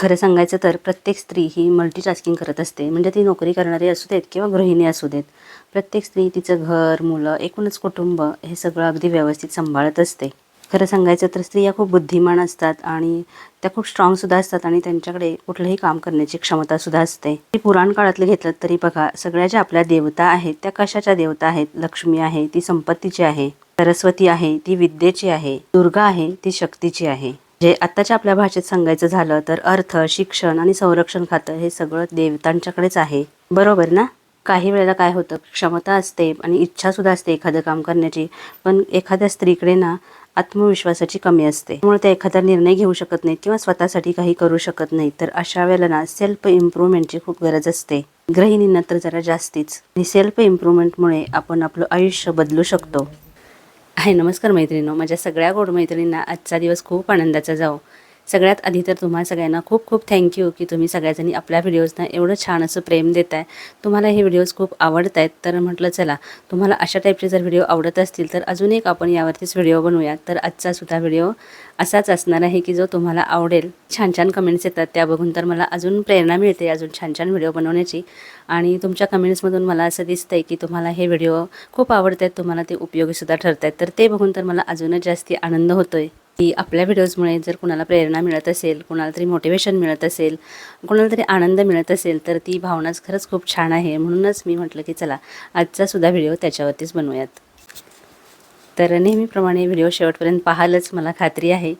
खरं सांगायचं तर प्रत्येक स्त्री ही मल्टीटास्किंग करत असते. म्हणजे ती नोकरी करणारी असू देत किंवा गृहिणी असू देत. प्रत्येक स्त्री तिचं घर मुलं एकूणच कुटुंब हे सगळं अगदी व्यवस्थित सांभाळत असते. खरं सांगायचं तर स्त्रिया खूप बुद्धिमान असतात आणि त्या खूप स्ट्रॉंगसुद्धा असतात आणि त्यांच्याकडे कुठलंही काम करण्याची क्षमतासुद्धा असते. ती पुराण काळातलं घेतलं तरी बघा सगळ्या ज्या आपल्या देवता आहेत त्या कशाच्या देवता आहेत? लक्ष्मी आहे ती संपत्तीची आहे सरस्वती आहे ती विद्येची आहे दुर्गा आहे ती शक्तीची आहे. जे आत्ताच्या आपल्या भाषेत सांगायचं झालं तर अर्थ शिक्षण आणि संरक्षण खातं हे सगळं देवतांच्याकडेच आहे. बरोबर ना? काही वेळेला काय होतं क्षमता असते आणि इच्छा सुद्धा असते एखादं काम करण्याची. पण एखाद्या स्त्रीकडे ना आत्मविश्वासाची कमी असते. त्यामुळे त्या एखादा निर्णय घेऊ शकत नाहीत किंवा स्वतःसाठी काही करू शकत नाहीत. तर अशा वेळेला ना सेल्फ इम्प्रूव्हमेंटची खूप गरज असते. गृहिणींना तर जरा जास्तीच. आणि सेल्फ इम्प्रूव्हमेंटमुळे आपण आपलं आयुष्य बदलू शकतो. हाय नमस्कार मैत्रिणीनो. माझ्या सगळ्या गोड मैत्रिणींना आजचा दिवस खूप आनंदाचा जाओ सगळ्यात आधी तर तुम्हाला सगळ्यांना खूप खूप थँक्यू की तुम्ही सगळ्याजणी आपल्या व्हिडिओजना एवढं छान असं प्रेम देत आहे तुम्हाला हे व्हिडिओज खूप आवडत आहेत तर म्हटलं चला तुम्हाला अशा टाईपचे जर व्हिडिओ आवडत असतील तर अजून एक आपण यावरतीच व्हिडिओ बनवूया. तर आजचा सुद्धा व्हिडिओ असाच असणार आहे की जो तुम्हाला आवडेल. छान छान कमेंट्स येतात. त्या बघून तर मला अजून प्रेरणा मिळते अजून छान छान व्हिडिओ बनवण्याची. आणि तुमच्या कमेंट्समधून मला असं दिसतं आहे की तुम्हाला हे व्हिडिओ खूप आवडत आहेत तुम्हाला ते उपयोगीसुद्धा ठरत आहेत तर ते बघून तर मला अजूनच जास्ती आनंद होतो आहे की आपल्या व्हिडिओजमुळे जर कुणाला प्रेरणा मिळत असेल कुणाला तरी मोटिवेशन मिळत असेल कुणाला तरी आनंद मिळत असेल तर ती भावनाच खरंच खूप छान आहे. म्हणूनच मी म्हटलं की चला आजचासुद्धा व्हिडिओ त्याच्यावरतीच बनवूयात. तर नेहमीप्रमाणे व्हिडिओ शेवटपर्यंत पाहालच मला खात्री आहे.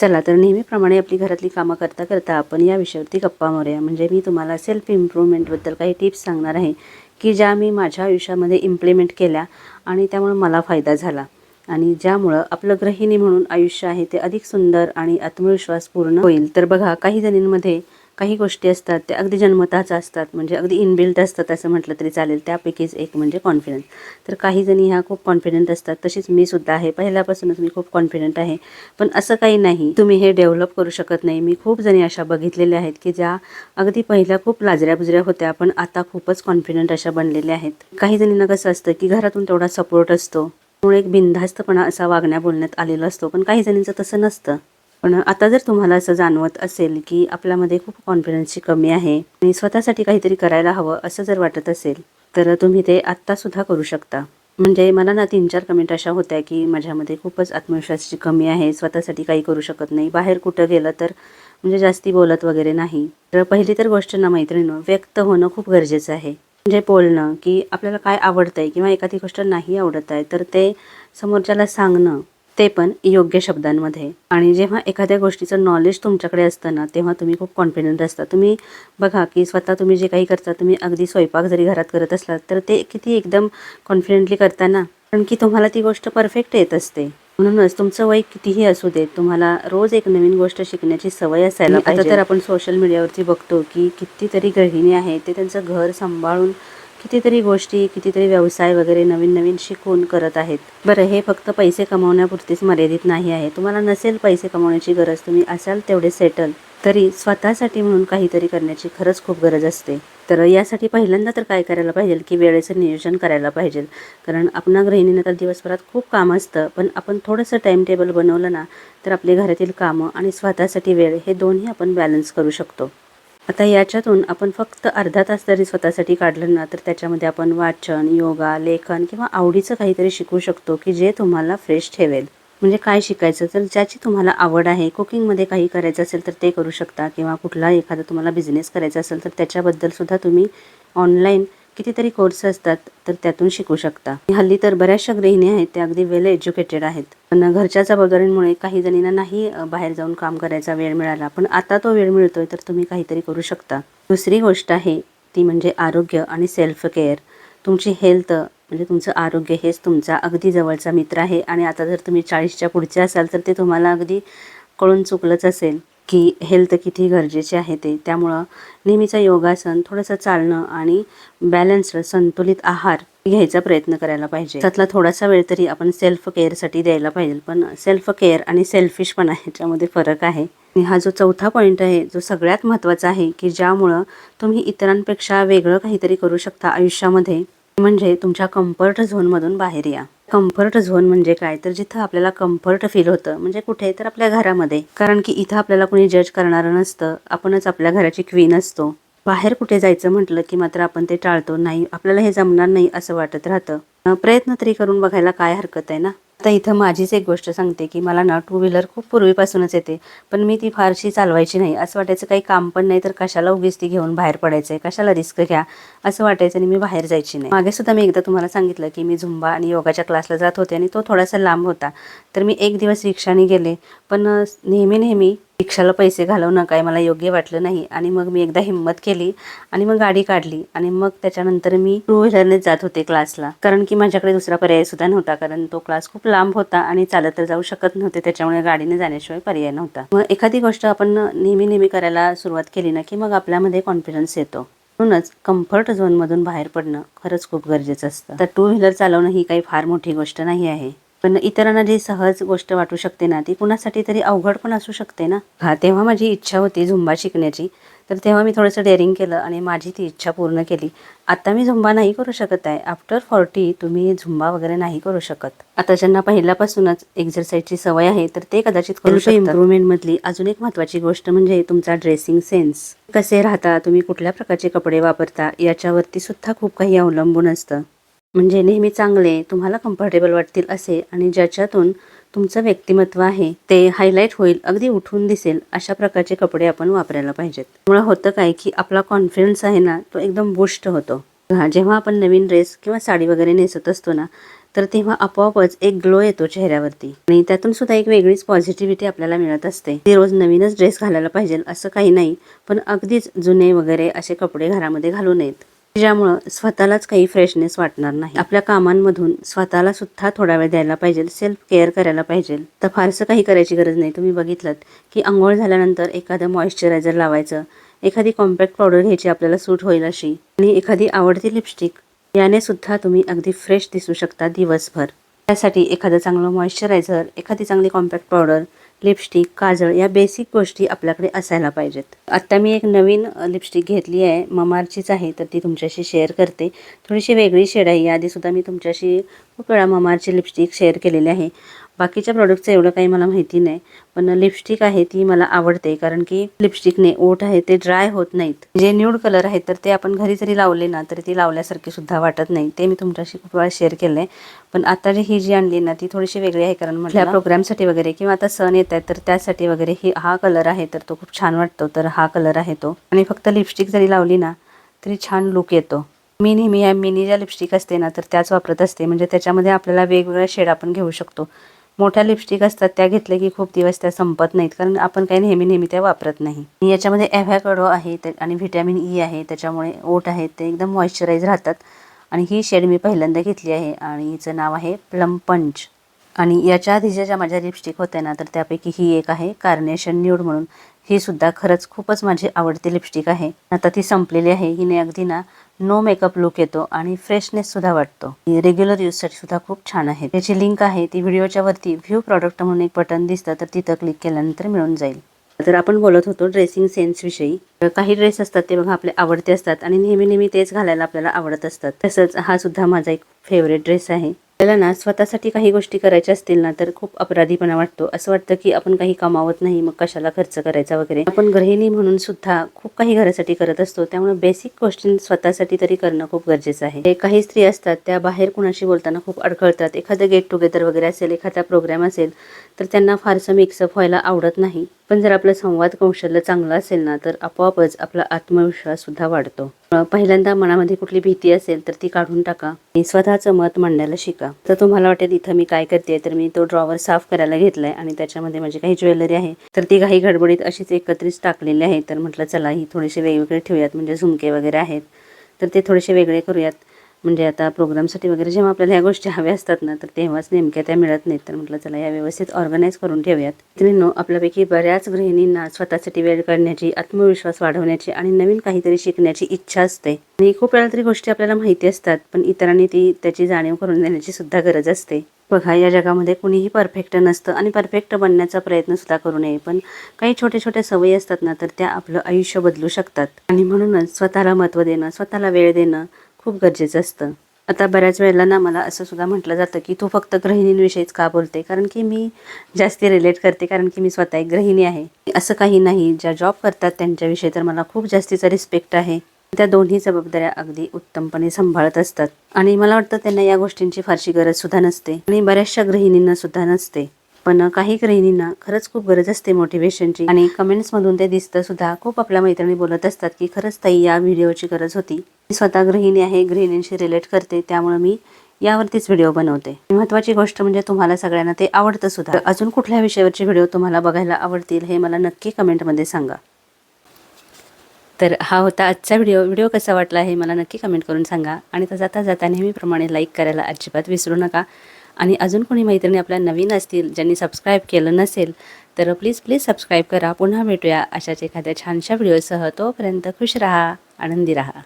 चला तर नेहमीप्रमाणे आपली घरातली कामं करता करता आपण या विषयावरती गप्पा मारूया. म्हणजे मी तुम्हाला सेल्फ इम्प्रूव्हमेंटबद्दल काही टिप्स सांगणार आहे की ज्या मी माझ्या आयुष्यामध्ये इम्प्लिमेंट केल्या आणि त्यामुळे मला फायदा झाला. आणि ज्यामुळं आपलं गृहिणी म्हणून आयुष्य आहे ते अधिक सुंदर आणि आत्मविश्वासपूर्ण होईल. तर बघा काही जणींमध्ये काही गोष्टी असतात त्या अगदी जन्मताच असतात म्हणजे अगदी इनबिल्ट असतात असं म्हटलं तरी चालेल. त्यापैकीच एक म्हणजे कॉन्फिडन्स तर काही जणी ह्या खूप कॉन्फिडंट असतात तशीच मी सुद्धा आहे. पहिल्यापासूनच मी खूप कॉन्फिडंट आहे. पण असं काही नाही. तुम्ही हे डेव्हलप करू शकत नाही. मी खूप जणी अशा बघितलेल्या आहेत की ज्या अगदी पहिल्या खूप लाजऱ्या बुजऱ्या होत्या पण आता खूपच कॉन्फिडंट अशा बनलेल्या आहेत. काही जणींना कसं असतं की घरातून तेवढा सपोर्ट असतो. त्यामुळे एक बिनधास्तपणा असा वागण्या बोलण्यात आलेला असतो. पण काही जणींचं तसं नसतं. पण आता जर तुम्हाला असं जाणवत असेल की आपल्यामध्ये खूप कॉन्फिडन्सची कमी आहे आणि स्वतःसाठी काहीतरी करायला हवं असं जर वाटत असेल तर तुम्ही ते आत्तासुद्धा करू शकता. म्हणजे मला ना तीन चार कमेंट अशा होत्या की माझ्यामध्ये खूपच आत्मविश्वासाची कमी आहे स्वतःसाठी काही करू शकत नाही बाहेर कुठं गेलं तर म्हणजे जास्ती बोलत वगैरे नाही. तर पहिली तर गोष्ट ना मैत्रिणीनं व्यक्त होणं खूप गरजेचं आहे. म्हणजे बोलणं की आपल्याला काय आवडतं आहे किंवा एखादी गोष्ट नाही आवडत आहे तर ते समोरच्याला सांगणं ते पण योग्य शब्दांमध्ये. आणि जेव्हा एखाद्या गोष्टीचं नॉलेज तुमच्याकडे असतं ना तेव्हा तुम्ही खूप कॉन्फिडंट असता. तुम्ही बघा की स्वतः तुम्ही जे काही करता तुम्ही अगदी स्वयंपाक जरी घरात करत असलात तर ते किती एकदम कॉन्फिडेंटली करता ना कारण की तुम्हाला ती गोष्ट परफेक्ट येत असते. म्हणूनच तुमचं वय कितीही असू देत तुम्हाला रोज एक नवीन गोष्ट शिकण्याची सवय असायला आता तर आपण सोशल मीडियावरती बघतो की कितीतरी गृहिणी आहेत ते त्यांचं घर सांभाळून कितीतरी गोष्टी कितीतरी व्यवसाय वगैरे नवीन नवीन शिकून करत आहेत. बरं हे फक्त पैसे कमवण्यापुरतीच मर्यादित नाही आहे. तुम्हाला नसेल पैसे कमवण्याची गरज तुम्ही असाल तेवढे सेटल तरी स्वतःसाठी म्हणून काहीतरी करण्याची खरंच खूप गरज असते. तर यासाठी पहिल्यांदा तर काय करायला पाहिजे की वेळेचं नियोजन करायला पाहिजे. कारण आपण गृहिणीनं तर दिवसभरात खूप काम असतं. पण आपण थोडंसं टाईम टेबल बनवलं ना तर आपले घरातील कामं आणि स्वतःसाठी वेळ हे दोन्ही आपण बॅलन्स करू शकतो. आता याच्यातून आपण फक्त अर्धा तास जरी स्वतःसाठी काढलं ना तर त्याच्यामध्ये आपण वाचन योगा लेखन किंवा आवडीचं काहीतरी शिकू शकतो की जे तुम्हाला फ्रेश ठेवेल. म्हणजे काय शिकायचं? तर ज्याची तुम्हाला आवड आहे कुकिंगमध्ये काही करायचं असेल तर ते करू शकता किंवा कुठला एखादा तुम्हाला बिझनेस करायचा असेल तर त्याच्याबद्दलसुद्धा तुम्ही ऑनलाईन कितीतरी कोर्स असतात तर त्यातून शिकू शकता. हल्ली तर बऱ्याचशा गृहिणी आहेत त्या अगदी वेल एज्युकेटेड आहेत. पण घरच्या जबाबदारीमुळे काही जणींना नाही बाहेर जाऊन काम करायचा वेळ मिळाला. पण आता तो वेळ मिळतोय तर तुम्ही काहीतरी करू शकता. दुसरी गोष्ट आहे ती म्हणजे आरोग्य आणि सेल्फ केअर तुमची हेल्थ म्हणजे तुमचं आरोग्य हेच तुमचा अगदी जवळचा मित्र आहे. आणि आता जर तुम्ही चाळीसच्या पुढचे असाल तर ते तुम्हाला अगदी कळून चुकलंच असेल की हेल्थ किती गरजेचे आहे ते. त्यामुळं नेहमीचं योगासन थोडंसं चालणं आणि बॅलन्स्ड संतुलित आहार घ्यायचा प्रयत्न करायला पाहिजे. त्यातला थोडासा वेळ तरी आपण सेल्फ केअरसाठी द्यायला पाहिजे. पण सेल्फ केअर आणि सेल्फिश पण फरक आहे. आणि हा जो चौथा पॉईंट आहे जो सगळ्यात महत्त्वाचा आहे की ज्यामुळं तुम्ही इतरांपेक्षा वेगळं काहीतरी करू शकता आयुष्यामध्ये म्हणजे तुमच्या कम्फर्ट झोनमधून बाहेर या. कम्फर्ट झोन म्हणजे काय? तर जिथं आपल्याला कम्फर्ट फील होतं म्हणजे कुठे तर आपल्या घरामध्ये. कारण की इथं आपल्याला कोणी जज करणारं नसतं आपणच आपल्या घराची क्वीन असतो. बाहेर कुठे जायचं म्हटलं की मात्र आपण ते टाळतो नाही आपल्याला हे जमणार नाही असं वाटत राहतं. प्रयत्न तरी करून बघायला काय हरकत आहे ना? आता इथं माझीच एक गोष्ट सांगते की मला ना टू व्हीलर खूप पूर्वीपासूनच येते पण मी ती फारशी चालवायची नाही. असं वाटायचं काही काम पण नाही तर कशाला उगीच ती घेऊन बाहेर पडायचं आहे कशाला रिस्क घ्या? असं वाटायचं आणि मी बाहेर जायची नाही. मागे सुद्धा मी एकदा तुम्हाला सांगितलं की मी झुंबा आणि योगाच्या क्लासला जात होते आणि तो थोडासा लांब होता. तर मी एक दिवस रिक्षाने गेले पण नेहमी नेहमी रिक्षाला पैसे घालवणं काय मला योग्य वाटलं नाही. आणि मग मी एकदा हिंमत केली आणि मग गाडी काढली. आणि मग त्याच्यानंतर मी टू व्हीलरने जात होते क्लासला कारण की माझ्याकडे दुसरा पर्याय सुद्धा नव्हता कारण तो क्लास खूप लांब होता आणि चालत तर जाऊ शकत नव्हते त्याच्यामुळे गाडीने जाण्याशिवाय पर्याय नव्हता. मग एखादी गोष्ट आपण नेहमी नेहमी करायला सुरुवात केली ना की मग आपल्यामध्ये कॉन्फिडन्स येतो. म्हणूनच कम्फर्ट झोनमधून बाहेर पडणं खरंच खूप गरजेचं असतं. तर टू व्हीलर चालवणं ही काही फार मोठी गोष्ट नाही आहे. पण इतरांना जी सहज गोष्ट वाटू शकते ना ती कुणासाठी तरी अवघड पण असू शकते ना. हा तेव्हा माझी इच्छा होती झुंबा शिकण्याची. तर तेव्हा मी थोडंसं डेअरिंग केलं आणि माझी ती इच्छा पूर्ण केली. आता मी झुंबा नाही करू शकत आहे. आफ्टर फॉर्टी तुम्ही झुंबा वगैरे नाही करू शकत. आता ज्यांना पहिल्यापासूनच एक्झरसाईजची सवय आहे तर ते कदाचित करू शकतात. इम्प्रुव्हमेंट मधली अजून एक महत्वाची गोष्ट म्हणजे तुमचा ड्रेसिंग सेन्स कसे राहता? तुम्ही कुठल्या प्रकारचे कपडे वापरता? याच्यावरती सुद्धा खूप काही अवलंबून असतं. म्हणजे नेहमी चांगले तुम्हाला कम्फर्टेबल वाटतील असे आणि ज्याच्यातून तुमचं व्यक्तिमत्व आहे ते हायलाईट होईल अगदी उठून दिसेल अशा प्रकारचे कपडे आपण वापरायला पाहिजेत. त्यामुळे होतं काय की आपला कॉन्फिडन्स आहे ना तो एकदम बुष्ट होतो. हा, जेव्हा आपण नवीन ड्रेस किंवा साडी वगैरे नेसत असतो ना तर तेव्हा आपोआपच एक ग्लो येतो चेहऱ्यावरती. आणि त्यातून सुद्धा एक वेगळीच पॉझिटिव्हिटी आपल्याला मिळत असते. ती रोज नवीनच ड्रेस घालायला पाहिजे असं काही नाही पण अगदीच जुने वगैरे असे कपडे घरामध्ये घालू नयेत. ज्यामुळं स्वतःलाच काही फ्रेशनेस वाटणार नाही. आपल्या कामांमधून स्वतःला सुद्धा थोडा वेळ द्यायला पाहिजे सेल्फ केअर करायला पाहिजे. तर फारसं काही करायची गरज नाही. तुम्ही बघितलं की आंघोळ झाल्यानंतर एखादं मॉइश्चरायझर लावायचं एखादी कॉम्पॅक्ट पावडर घ्यायची आपल्याला सूट होईल अशी आणि एखादी आवडती लिपस्टिक याने सुद्धा तुम्ही अगदी फ्रेश दिसू शकता दिवसभर. त्यासाठी एखादं चांगलं मॉइश्चरायझर एखादी चांगली कॉम्पॅक्ट पावडर लिपस्टिक काजळ या बेसिक गोष्टी आपल्याकडे असायला पाहिजेत. आत्ता मी एक नवीन लिपस्टिक घेतली आहे. ममारचीच आहे तर ती तुमच्याशी शेअर करते. थोडीशी वेगळी शेड आहे. याआधीसुद्धा मी तुमच्याशी खूप वेळा ममारची लिपस्टिक शेअर केलेली आहे. बाकीच्या प्रॉडक्टचं एवढं काही मला माहिती नाही पण लिपस्टिक आहे ती मला आवडते कारण की लिपस्टिकने ओठ आहे ते ड्राय होत नाहीत. जे न्यूड कलर आहेत तर ते आपण घरी जरी लावले ना तरी ती लावल्यासारखी सुद्धा वाटत नाही. ते मी तुमच्याशी खूप वेळा शेअर केलं आहे पण आता जी ही जी आणली ना ती थोडीशी वेगळी आहे कारण म्हटल्या प्रोग्रामसाठी वगैरे किंवा आता सण येत आहेत तर त्यासाठी वगैरे ही हा कलर आहे तर तो खूप छान वाटतो. तर हा कलर आहे तो. आणि फक्त लिपस्टिक जरी लावली ना तरी छान लुक येतो. मी नेहमी या मिनी ज्या लिपस्टिक असते ना तर त्याच वापरत असते. म्हणजे त्याच्यामध्ये आपल्याला वेगवेगळ्या शेड आपण घेऊ शकतो. मोठ्या लिपस्टिक असतात त्या घेतल्या की खूप दिवस त्या संपत नाहीत. कारण आपण काही नेहमी नेहमी त्या वापरत नाही. याच्यामध्ये ॲव्हॅकडो आहे आणि व्हिटॅमिन ई आहे त्याच्यामुळे ओट आहेत ते एकदम मॉइश्चराईज राहतात. आणि ही शेड मी पहिल्यांदा घेतली आहे आणि हिचं नाव आहे प्लम पंच आणि याच्या आधीच्या ज्या माझ्या लिपस्टिक होत्या ना तर त्यापैकी ही एक आहे कार्नेशन न्यूड म्हणून. ही सुद्धा खरंच खूपच माझी आवडती लिपस्टिक आहे. आता ती संपलेली आहे. हिने अगदी ना नो मेकअप लुक येतो आणि फ्रेशनेस सुद्धा वाटतो. रेग्युलर यूजसाठी सुद्धा खूप छान आहे. त्याची लिंक आहे. ती व्हिडिओच्या वरती व्ह्यू प्रॉडक्ट म्हणून एक बटन दिसतं तर तिथं क्लिक केल्यानंतर मिळून जाईल. तर आपण बोलत होतो ड्रेसिंग सेन्स विषयी. काही ड्रेस असतात ते बघा आपले आवडते असतात आणि नेहमी नेहमी तेच घालायला आपल्याला आवडत असतात. तसंच हा सुद्धा माझा एक फेवरेट ड्रेस आहे. आपल्याला ना स्वतःसाठी काही गोष्टी करायच्या असतील ना तर खूप अपराधीपणा वाटतो. असं वाटतं की आपण काही कमावत नाही मग कशाला खर्च करायचा वगैरे. आपण गृहिणी म्हणून सुद्धा खूप काही घरासाठी करत असतो. त्यामुळे बेसिक गोष्टी स्वतःसाठी तरी करणं खूप गरजेचं आहे. काही स्त्री असतात त्या बाहेर कुणाशी बोलताना खूप अडखळतात. एखादं गेट टुगेदर वगैरे असेल एखादा प्रोग्राम असेल तर त्यांना फारसं मिक्सअप व्हायला आवडत नाही. पण जर आपलं संवाद कौशल्य चांगलं असेल ना तर आपोआपच आपला आत्मविश्वास सुद्धा वाढतो. पहिल्यांदा मनामध्ये कुठली भीती असेल तर ती काढून टाका आणि स्वतःचं मत मांडायला शिका. तर तुम्हाला वाटेल इथं मी काय करते तर मी तो ड्रॉवर साफ करायला घेतलाय आणि त्याच्यामध्ये माझी काही ज्वेलरी आहे. तर ती काही गडबडीत अशीच एकत्रित टाकलेली आहे. तर म्हटलं चला ही थोडेसे वेगवेगळे ठेवूयात म्हणजे झुमके वगैरे आहेत. तर ते थोडेसे वेगळे करूयात. म्हणजे आता प्रोग्रामसाठी वगैरे जेव्हा आपल्याला ह्या गोष्टी हव्या असतात ना तर तेव्हाच नेमक्या त्या मिळत नाहीत. तर म्हटलं चला या व्यवस्थित ऑर्गनाईज करून ठेवूयात. मित्रांनो आपल्यापैकी बऱ्याच गृहिणींना स्वतःसाठी वेळ काढण्याची आत्मविश्वास वाढवण्याची आणि नवीन काहीतरी शिकण्याची इच्छा असते. आणि खूप वेळा तरी गोष्टी आपल्याला माहिती असतात पण इतरांनी ती त्याची जाणीव करून देण्याची सुद्धा गरज असते. बघा या जगामध्ये कुणीही परफेक्ट नसतं आणि परफेक्ट बनण्याचा प्रयत्न सुद्धा करू नये पण काही छोट्या छोट्या सवयी असतात ना तर त्या आपलं आयुष्य बदलू शकतात. आणि म्हणूनच स्वतःला महत्त्व देणं स्वतःला वेळ देणं खूप गरजेचं असतं. आता बऱ्याच वेळेला ना मला असं सुद्धा म्हटलं जातं की तू फक्त गृहिणींविषयीच का बोलते? कारण की मी जास्ती रिलेट करते कारण की मी स्वतः एक गृहिणी आहे. असं काही नाही. ज्या जॉब करतात त्यांच्याविषयी तर मला खूप जास्तीचा रिस्पेक्ट आहे. त्या दोन्ही जबाबदाऱ्या अगदी उत्तमपणे सांभाळत असतात. आणि मला वाटतं त्यांना या गोष्टींची फारशी गरज सुद्धा नसते. आणि बऱ्याचशा गृहिणींना सुद्धा नसते. पण काही गृहिणींना खरंच खूप गरज असते मोटिवेशनची आणि कमेंट्समधून ते दिसतं सुद्धा. खूप आपल्या मैत्रिणी बोलत असतात की खरंच ताई या व्हिडिओची गरज होती. मी स्वतः गृहिणी आहे गृहिणींशी रिलेट करते त्यामुळे मी यावरतीच व्हिडिओ बनवते. महत्त्वाची गोष्ट म्हणजे तुम्हाला सगळ्यांना ते आवडतं सुद्धा. अजून कुठल्या विषयावरचे व्हिडिओ तुम्हाला बघायला आवडतील हे मला नक्की कमेंटमध्ये सांगा. तर हा होता आजचा व्हिडिओ व्हिडिओ कसा वाटला हे मला नक्की कमेंट करून सांगा. आणि तर जाता जाता नेहमीप्रमाणे लाईक करायला अजिबात विसरू नका. आणि अजून कोणी मैत्रिणी आपल्या नवीन असतील ज्यांनी सबस्क्राईब केलं नसेल तर प्लीज प्लीज सबस्क्राईब करा. पुन्हा भेटूया अशाच एखाद्या छानशा व्हिडिओसह तोपर्यंत खुश राहा आनंदी राहा.